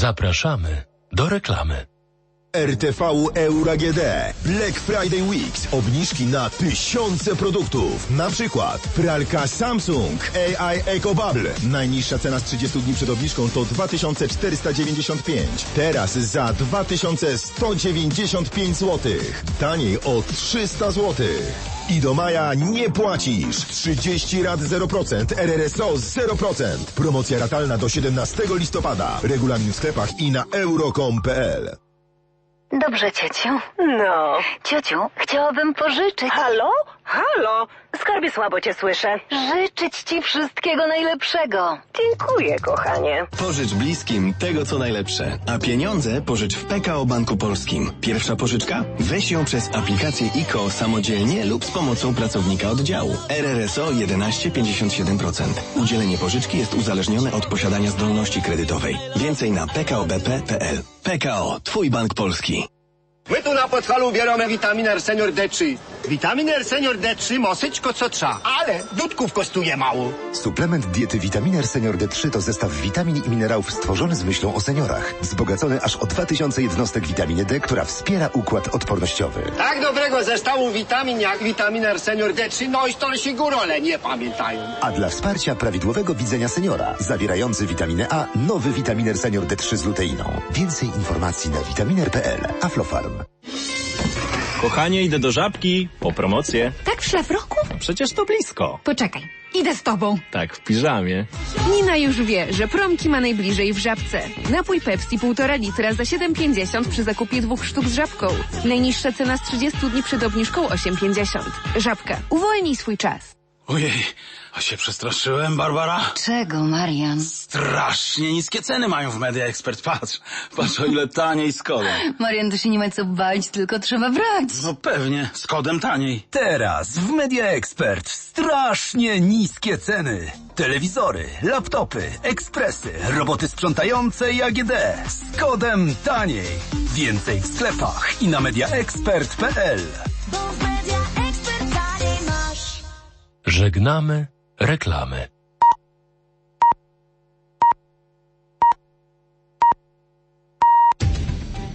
Zapraszamy do reklamy. RTV Euro AGD. Black Friday Weeks. Obniżki na tysiące produktów. Na przykład pralka Samsung AI Eco Bubble. Najniższa cena z 30 dni przed obniżką to 2495. Teraz za 2195 zł. Taniej o 300 zł. I do maja nie płacisz. 30 rat 0%, RRSO 0%. Promocja ratalna do 17 listopada. Regulamin w sklepach i na euro.com.pl. Dobrze, ciociu. No. Ciociu, chciałabym pożyczyć. Halo? Halo? Skarbie słabo cię słyszę. Życzyć ci wszystkiego najlepszego. Dziękuję, kochanie. Pożycz bliskim tego, co najlepsze. A pieniądze pożycz w PKO Banku Polskim. Pierwsza pożyczka? Weź ją przez aplikację IKO samodzielnie lub z pomocą pracownika oddziału. RRSO 11,57%. Udzielenie pożyczki jest uzależnione od posiadania zdolności kredytowej. Więcej na pkobp.pl. PKO, Twój Bank Polski. My tu na podchalu bieramy witaminę senior D3. Witaminę senior D3 mosyćko co trza, ale dudków kosztuje mało. Suplement diety Vitaminer Senior D3 to zestaw witamin i minerałów stworzony z myślą o seniorach. Wzbogacony aż o 2000 jednostek witaminy D, która wspiera układ odpornościowy. Tak dobrego zestawu witamin jak witaminer senior D3, no i stolsi górole nie pamiętają. A dla wsparcia prawidłowego widzenia seniora, zawierający witaminę A, nowy Vitaminer Senior D3 z luteiną. Więcej informacji na vitaminer.pl. Aflofarm. Kochanie, idę do żabki po promocję. Tak w szlafroku? Przecież to blisko. Poczekaj, idę z tobą. Tak, w piżamie. Nina już wie, że promki ma najbliżej w Żabce. Napój Pepsi 1,5 litra za 7,50 przy zakupie dwóch sztuk z Żabką. Najniższa cena z 30 dni przed obniżką 8,50. Żabka. Uwolnij swój czas. Ojej, a się przestraszyłem, Barbara. Czego, Marian? Strasznie niskie ceny mają w Media Expert. Patrz, patrz o ile taniej z kodem. Marian, to się nie ma co bać, tylko trzeba brać. No pewnie, z kodem taniej. Teraz w Media Expert strasznie niskie ceny. Telewizory, laptopy, ekspresy, roboty sprzątające i AGD z kodem taniej. Więcej w sklepach i na mediaexpert.pl. Żegnamy reklamy.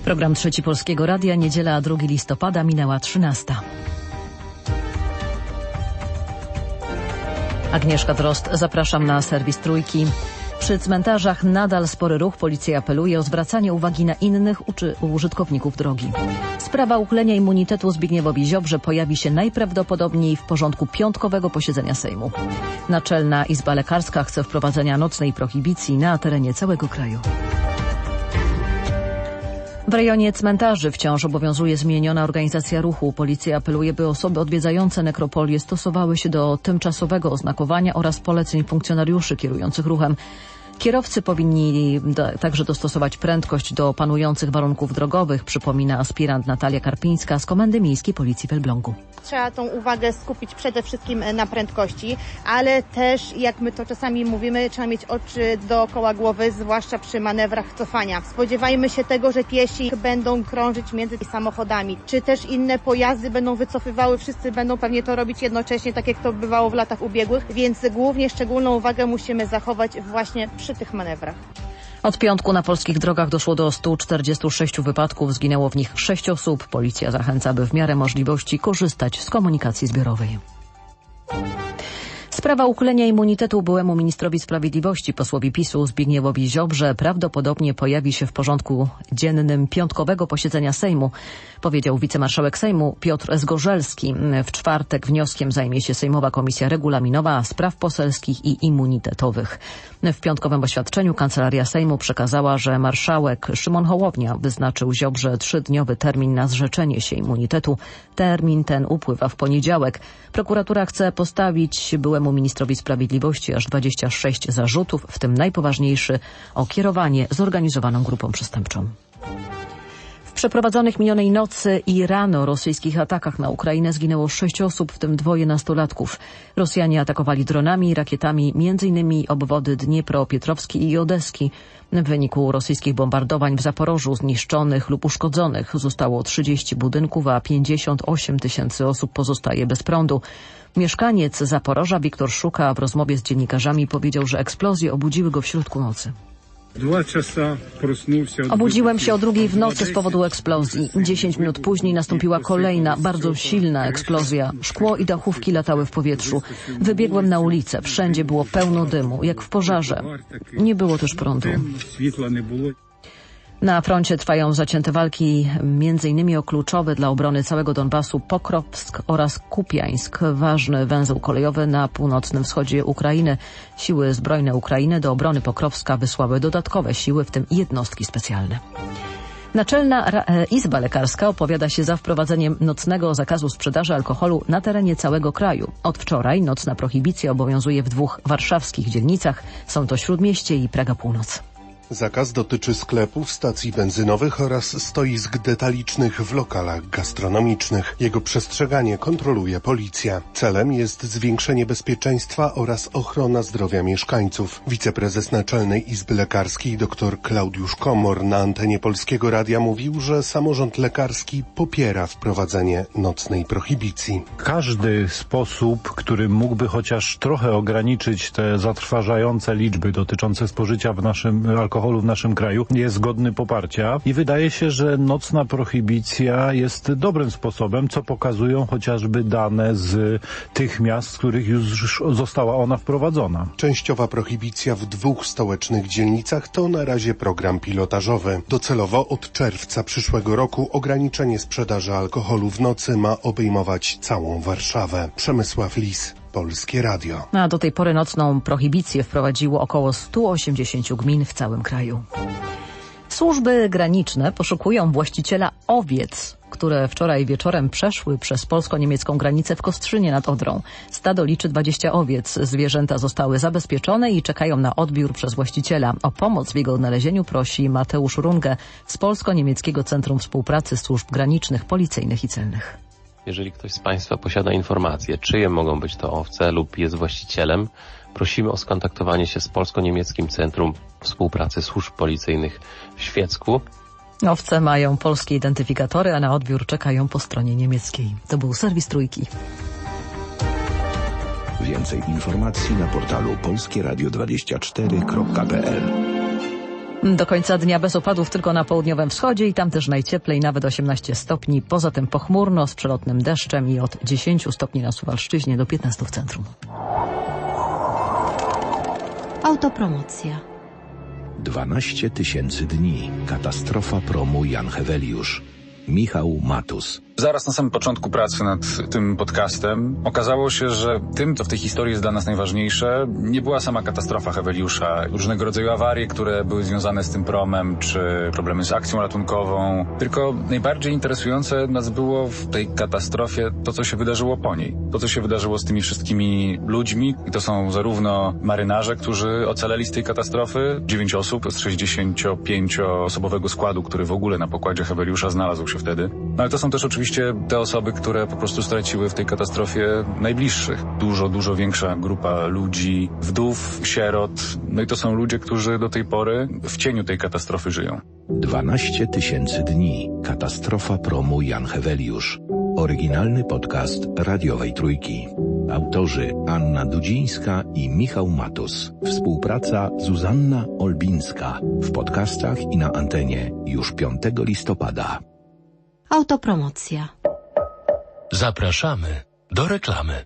Program Trzeci Polskiego Radia, niedziela 2 listopada, minęła 13. Agnieszka Drost, zapraszam na serwis Trójki. Przy cmentarzach nadal spory ruch. Policja apeluje o zwracanie uwagi na innych użytkowników drogi. Sprawa uchylenia immunitetu Zbigniewowi Ziobrze pojawi się najprawdopodobniej w porządku piątkowego posiedzenia Sejmu. Naczelna Izba Lekarska chce wprowadzenia nocnej prohibicji na terenie całego kraju. W rejonie cmentarzy wciąż obowiązuje zmieniona organizacja ruchu. Policja apeluje, by osoby odwiedzające nekropolię stosowały się do tymczasowego oznakowania oraz poleceń funkcjonariuszy kierujących ruchem. Kierowcy powinni do, także dostosować prędkość do panujących warunków drogowych, przypomina aspirant Natalia Karpińska z Komendy Miejskiej Policji w Elblągu. Trzeba tą uwagę skupić przede wszystkim na prędkości, ale też, jak my to czasami mówimy, trzeba mieć oczy dookoła głowy, zwłaszcza przy manewrach cofania. Spodziewajmy się tego, że piesi będą krążyć między samochodami, czy też inne pojazdy będą wycofywały, wszyscy będą pewnie to robić jednocześnie, tak jak to bywało w latach ubiegłych, więc głównie szczególną uwagę musimy zachować właśnie przy tych manewrach. Od piątku na polskich drogach doszło do 146 wypadków, zginęło w nich 6 osób. Policja zachęca, by w miarę możliwości korzystać z komunikacji zbiorowej. Sprawa uchylenia immunitetu byłemu ministrowi sprawiedliwości, posłowi PiSu Zbigniewowi Ziobrze prawdopodobnie pojawi się w porządku dziennym piątkowego posiedzenia Sejmu, powiedział wicemarszałek Sejmu Piotr Zgorzelski. W czwartek wnioskiem zajmie się Sejmowa Komisja Regulaminowa Spraw Poselskich i Immunitetowych. W piątkowym oświadczeniu Kancelaria Sejmu przekazała, że marszałek Szymon Hołownia wyznaczył Ziobrze trzydniowy termin na zrzeczenie się immunitetu. Termin ten upływa w poniedziałek. Prokuratura chce postawić byłemu ministrowi sprawiedliwości aż 26 zarzutów, w tym najpoważniejszy o kierowanie zorganizowaną grupą przestępczą. Przeprowadzonych minionej nocy i rano rosyjskich atakach na Ukrainę zginęło sześć osób, w tym dwoje nastolatków. Rosjanie atakowali dronami i rakietami m.in. obwody Dniepro-Pietrowski i Odeski. W wyniku rosyjskich bombardowań w Zaporożu zniszczonych lub uszkodzonych zostało 30 budynków, a 58 tysięcy osób pozostaje bez prądu. Mieszkaniec Zaporoża Wiktor Szuka w rozmowie z dziennikarzami powiedział, że eksplozje obudziły go w środku nocy. Obudziłem się o drugiej w nocy z powodu eksplozji. Dziesięć minut później nastąpiła kolejna, bardzo silna eksplozja. Szkło i dachówki latały w powietrzu. Wybiegłem na ulicę. Wszędzie było pełno dymu, jak w pożarze. Nie było też prądu. Na froncie trwają zacięte walki m.in. o kluczowy dla obrony całego Donbasu Pokrowsk oraz Kupiańsk, ważny węzeł kolejowy na północnym wschodzie Ukrainy. Siły zbrojne Ukrainy do obrony Pokrowska wysłały dodatkowe siły, w tym jednostki specjalne. Naczelna e, Izba Lekarska opowiada się za wprowadzeniem nocnego zakazu sprzedaży alkoholu na terenie całego kraju. Od wczoraj nocna prohibicja obowiązuje w dwóch warszawskich dzielnicach. Są to Śródmieście i Praga Północ. Zakaz dotyczy sklepów, stacji benzynowych oraz stoisk detalicznych w lokalach gastronomicznych. Jego przestrzeganie kontroluje policja. Celem jest zwiększenie bezpieczeństwa oraz ochrona zdrowia mieszkańców. Wiceprezes Naczelnej Izby Lekarskiej dr Klaudiusz Komor na antenie Polskiego Radia mówił, że samorząd lekarski popiera wprowadzenie nocnej prohibicji. Każdy sposób, który mógłby chociaż trochę ograniczyć te zatrważające liczby dotyczące spożycia w naszym alkoholu w naszym kraju jest godny poparcia i wydaje się, że nocna prohibicja jest dobrym sposobem, co pokazują chociażby dane z tych miast, z których już została ona wprowadzona. Częściowa prohibicja w dwóch stołecznych dzielnicach to na razie program pilotażowy. Docelowo od czerwca przyszłego roku ograniczenie sprzedaży alkoholu w nocy ma obejmować całą Warszawę. Przemysław Lis. Polskie Radio. A do tej pory nocną prohibicję wprowadziło około 180 gmin w całym kraju. Służby graniczne poszukują właściciela owiec, które wczoraj wieczorem przeszły przez polsko-niemiecką granicę w Kostrzynie nad Odrą. Stado liczy 20 owiec. Zwierzęta zostały zabezpieczone i czekają na odbiór przez właściciela. O pomoc w jego odnalezieniu prosi Mateusz Runge z Polsko-Niemieckiego Centrum Współpracy Służb Granicznych, Policyjnych i Celnych. Jeżeli ktoś z Państwa posiada informacje, czyje mogą być to owce lub jest właścicielem, prosimy o skontaktowanie się z Polsko-Niemieckim Centrum Współpracy Służb Policyjnych w Świecku. Owce mają polskie identyfikatory, a na odbiór czekają po stronie niemieckiej. To był serwis Trójki. Więcej informacji na portalu polskieradio24.pl Do końca dnia bez opadów tylko na południowym wschodzie i tam też najcieplej, nawet 18 stopni. Poza tym pochmurno z przelotnym deszczem i od 10 stopni na Suwalszczyźnie do 15 w centrum. Autopromocja. 12 tysięcy dni. Katastrofa promu Jan Heweliusz. Michał Matus. Zaraz na samym początku pracy nad tym podcastem okazało się, że tym, co w tej historii jest dla nas najważniejsze, nie była sama katastrofa Heweliusza, różnego rodzaju awarie, które były związane z tym promem, czy problemy z akcją ratunkową, tylko najbardziej interesujące nas było w tej katastrofie to, co się wydarzyło po niej. To, co się wydarzyło z tymi wszystkimi ludźmi, i to są zarówno marynarze, którzy ocaleli z tej katastrofy, 9 osób z 65-osobowego składu, który w ogóle na pokładzie Heweliusza znalazł się wtedy, no ale to są też oczywiście te osoby, które po prostu straciły w tej katastrofie najbliższych. Dużo, dużo większa grupa ludzi, wdów, sierot. No i to są ludzie, którzy do tej pory w cieniu tej katastrofy żyją. 12 tysięcy dni. Katastrofa promu Jan Heweliusz. Oryginalny podcast radiowej trójki. Autorzy Anna Dudzińska i Michał Matus. Współpraca Zuzanna Olbińska. W podcastach i na antenie już 5 listopada. Autopromocja. Zapraszamy do reklamy.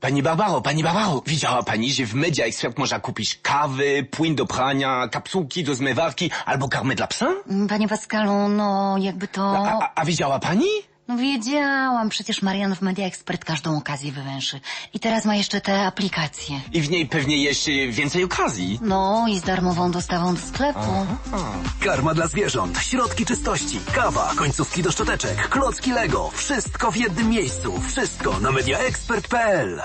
Pani Barbaro, pani Barbaro, widziała pani, że w Media Expert można kupić kawy, płyn do prania, kapsułki do zmywarki albo karmę dla psa? Panie Pascalu, no jakby to... A, a, a widziała pani? No wiedziałam, przecież Marian w Media Expert każdą okazję wywęszy. I teraz ma jeszcze te aplikacje. I w niej pewnie jeszcze więcej okazji. No i z darmową dostawą do sklepu. Karma dla zwierząt, środki czystości, kawa, końcówki do szczoteczek, klocki Lego. Wszystko w jednym miejscu. Wszystko na mediaexpert.pl.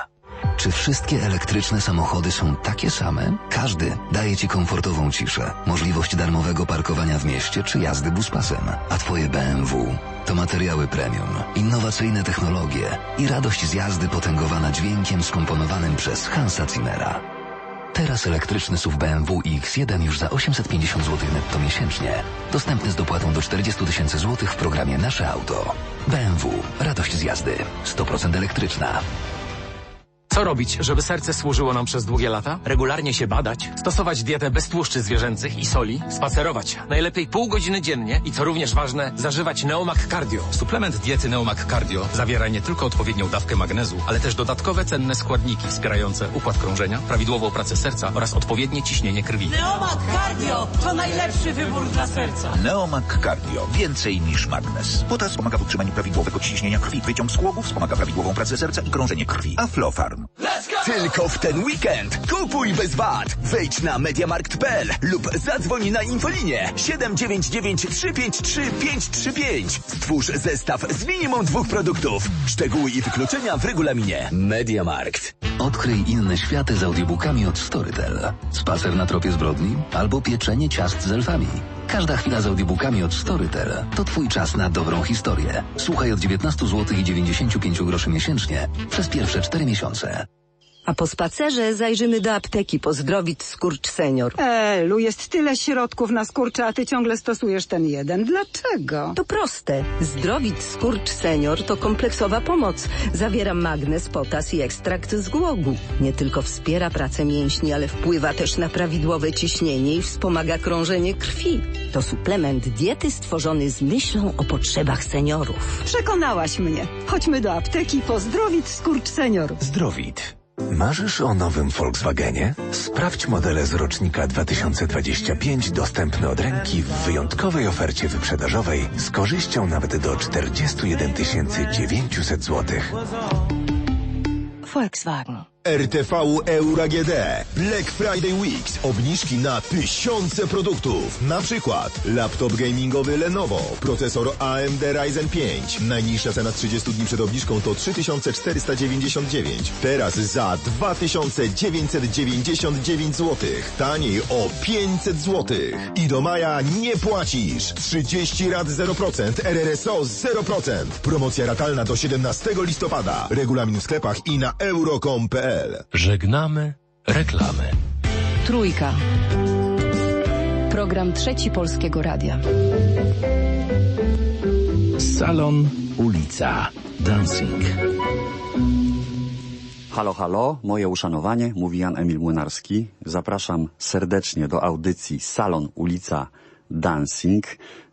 Czy wszystkie elektryczne samochody są takie same? Każdy daje Ci komfortową ciszę, możliwość darmowego parkowania w mieście czy jazdy buspasem. A Twoje BMW to materiały premium, innowacyjne technologie i radość z jazdy potęgowana dźwiękiem skomponowanym przez Hansa Zimmera. Teraz elektryczny SUV BMW iX1 już za 850 zł netto miesięcznie. Dostępny z dopłatą do 40 tysięcy złotych w programie Nasze Auto. BMW. Radość z jazdy. 100% elektryczna. Co robić, żeby serce służyło nam przez długie lata? Regularnie się badać, stosować dietę bez tłuszczy zwierzęcych i soli, spacerować. Najlepiej pół godziny dziennie i co również ważne, zażywać Neomak Cardio. Suplement diety Neomak Cardio zawiera nie tylko odpowiednią dawkę magnezu, ale też dodatkowe cenne składniki wspierające układ krążenia, prawidłową pracę serca oraz odpowiednie ciśnienie krwi. Neomak Cardio to najlepszy wybór dla serca. Neomak Cardio. Więcej niż magnes. Potas pomaga w utrzymaniu prawidłowego ciśnienia krwi. Wyciąg z wspomaga prawidłową pracę serca i krążenie krwi. Aflofarm. Tylko w ten weekend kupuj bez VAT. Wejdź na mediamarkt.pl lub zadzwoń na infolinię 799 353 535. Stwórz zestaw z minimum dwóch produktów. Szczegóły i wykluczenia w regulaminie. Mediamarkt. Odkryj inne światy z audiobookami od Storytel. Spacer na tropie zbrodni albo pieczenie ciast z elfami. Każda chwila z audiobookami od Storytel to Twój czas na dobrą historię. Słuchaj od 19 zł i 95 groszy miesięcznie przez pierwsze 4 miesiące. A po spacerze zajrzymy do apteki pozdrowić skurcz senior. Elu, jest tyle środków na skurcze, a ty ciągle stosujesz ten jeden. Dlaczego? To proste. Zdrowit skurcz senior to kompleksowa pomoc. Zawiera magnez, potas i ekstrakt z głogu. Nie tylko wspiera pracę mięśni, ale wpływa też na prawidłowe ciśnienie i wspomaga krążenie krwi. To suplement diety stworzony z myślą o potrzebach seniorów. Przekonałaś mnie. Chodźmy do apteki pozdrowić skurcz senior. Zdrowit. Marzysz o nowym Volkswagenie? Sprawdź modele z rocznika 2025 dostępne od ręki w wyjątkowej ofercie wyprzedażowej z korzyścią nawet do 41 900 zł. Volkswagen. RTV Euro AGD. Black Friday Weeks. Obniżki na tysiące produktów. Na przykład laptop gamingowy Lenovo, procesor AMD Ryzen 5. Najniższa cena z 30 dni przed obniżką to 3499. Teraz za 2999 zł. Taniej o 500 zł. I do maja nie płacisz. 30 rat 0%, RRSO 0%. Promocja ratalna do 17 listopada. Regulamin w sklepach i na euro.com.pl. Żegnamy reklamy. Trójka. Program Trzeci Polskiego Radia. Salon, ulica, dancing. Halo, halo, moje uszanowanie, mówi Jan Emil Młynarski. Zapraszam serdecznie do audycji Salon, ulica, dancing.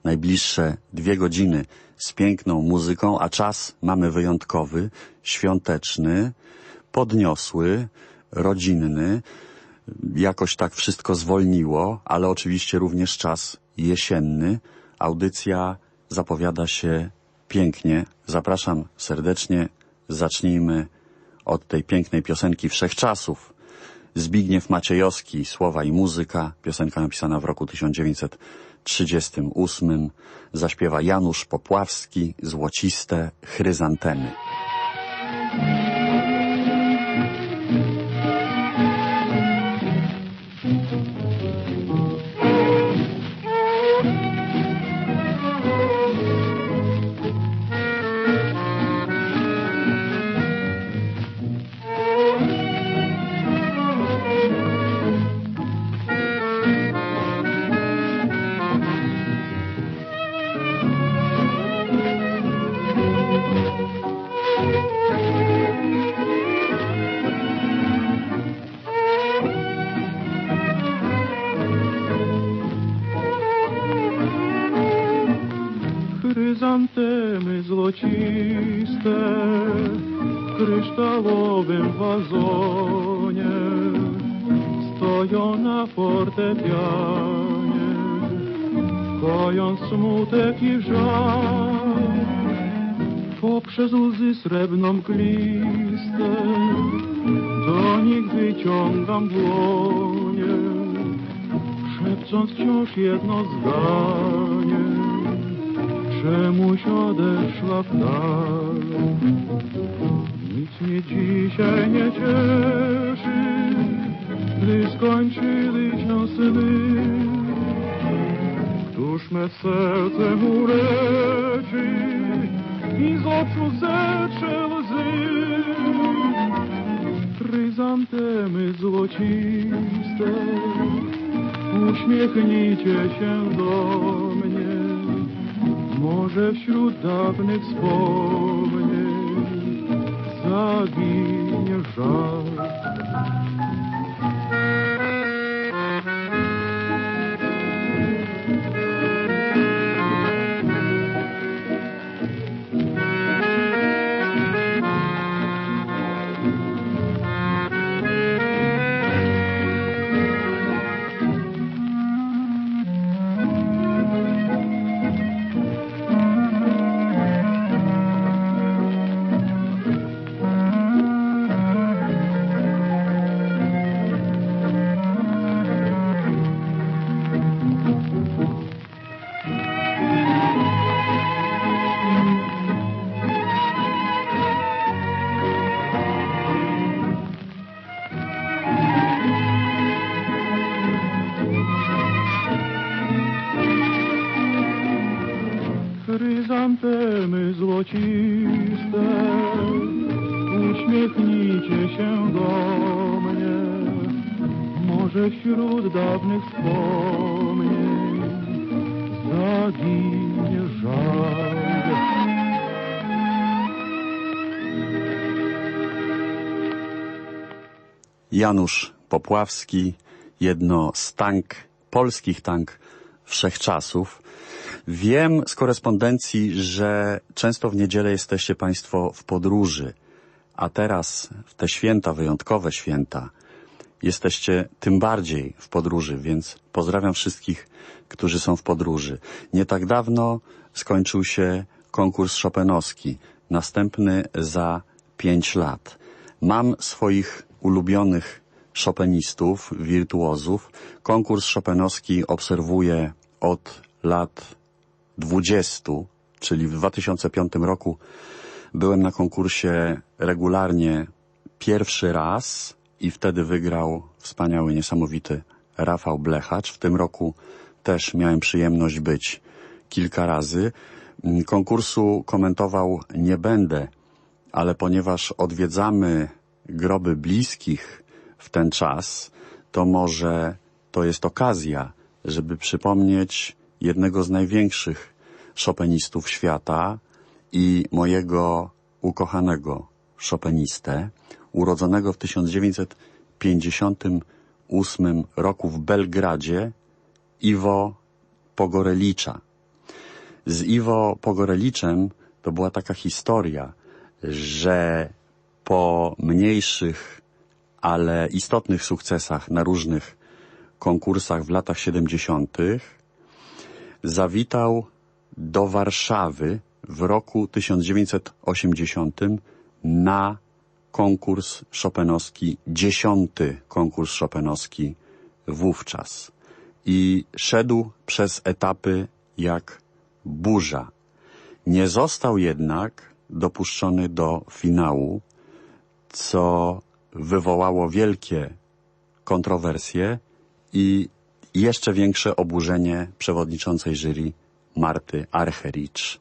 Najbliższe dwie godziny z piękną muzyką, a czas mamy wyjątkowy, świąteczny, podniosły, rodzinny. Jakoś tak wszystko zwolniło, ale oczywiście również czas jesienny. Audycja zapowiada się pięknie. Zapraszam serdecznie. Zacznijmy od tej pięknej piosenki Wszechczasów. Zbigniew Maciejowski, słowa i muzyka. Piosenka napisana w roku 1938. Zaśpiewa Janusz Popławski, Złociste chryzantemy. Poprzez łzy srebrną mgliste do nich wyciągam dłonie, szepcząc wciąż jedno zdanie czemuś odeszła w dal. Nic mnie dzisiaj nie cieszy, gdy skończyły się sny. Któż me serce mu i z oczu zetrze łzy. Chryzantemy złociste, uśmiechnijcie się do mnie. Może wśród dawnych wspomnień zaginie żal. Uśmiechnijcie się do mnie. Może wśród dawnych wspomnień zaginie żal. Janusz Popławski, jedno z tank, polskich tank wszechczasów. Wiem z korespondencji, że często w niedzielę jesteście Państwo w podróży, a teraz w te święta, wyjątkowe święta, jesteście tym bardziej w podróży, więc pozdrawiam wszystkich, którzy są w podróży. Nie tak dawno skończył się konkurs Chopinowski, następny za pięć lat. Mam swoich ulubionych chopinistów, wirtuozów. Konkurs Chopinowski obserwuję od lat 20, czyli w 2005 roku byłem na konkursie regularnie pierwszy raz i wtedy wygrał wspaniały, niesamowity Rafał Blechacz. W tym roku też miałem przyjemność być kilka razy. Konkursu komentował nie będę, ale ponieważ odwiedzamy groby bliskich w ten czas, to może to jest okazja, żeby przypomnieć jednego z największych chopinistów świata i mojego ukochanego chopinistę, urodzonego w 1958 roku w Belgradzie, Iwo Pogorelicza. Z Iwo Pogoreliczem to była taka historia, że po mniejszych, ale istotnych sukcesach na różnych konkursach w latach 70. zawitał do Warszawy w roku 1980 na konkurs Chopinowski, dziesiąty konkurs Chopinowski wówczas. I szedł przez etapy jak burza. Nie został jednak dopuszczony do finału, co wywołało wielkie kontrowersje i jeszcze większe oburzenie przewodniczącej jury Marty Archericz,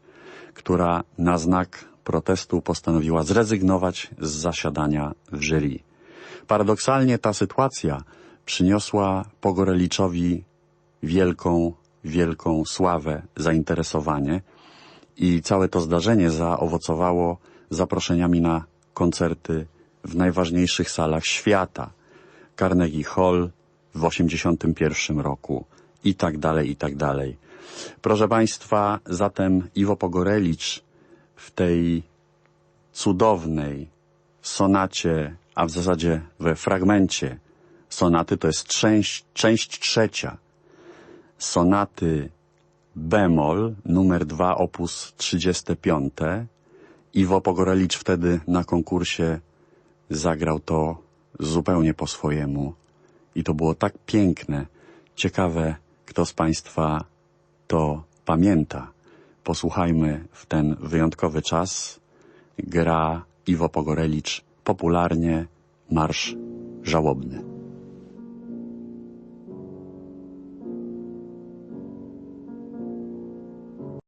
która na znak protestu postanowiła zrezygnować z zasiadania w jury. Paradoksalnie ta sytuacja przyniosła Pogoreliczowi wielką, wielką sławę, zainteresowanie i całe to zdarzenie zaowocowało zaproszeniami na koncerty w najważniejszych salach świata. Carnegie Hall w 81 roku i tak dalej, i tak dalej. Proszę Państwa, zatem Iwo Pogorelicz w tej cudownej sonacie, a w zasadzie we fragmencie sonaty, to jest część, część trzecia sonaty bemol, numer 2, opus 35. Iwo Pogorelicz wtedy na konkursie zagrał to zupełnie po swojemu. I to było tak piękne. Ciekawe, kto z Państwa to pamięta. Posłuchajmy w ten wyjątkowy czas. Gra Iwo Pogorelicz popularnie marsz żałobny.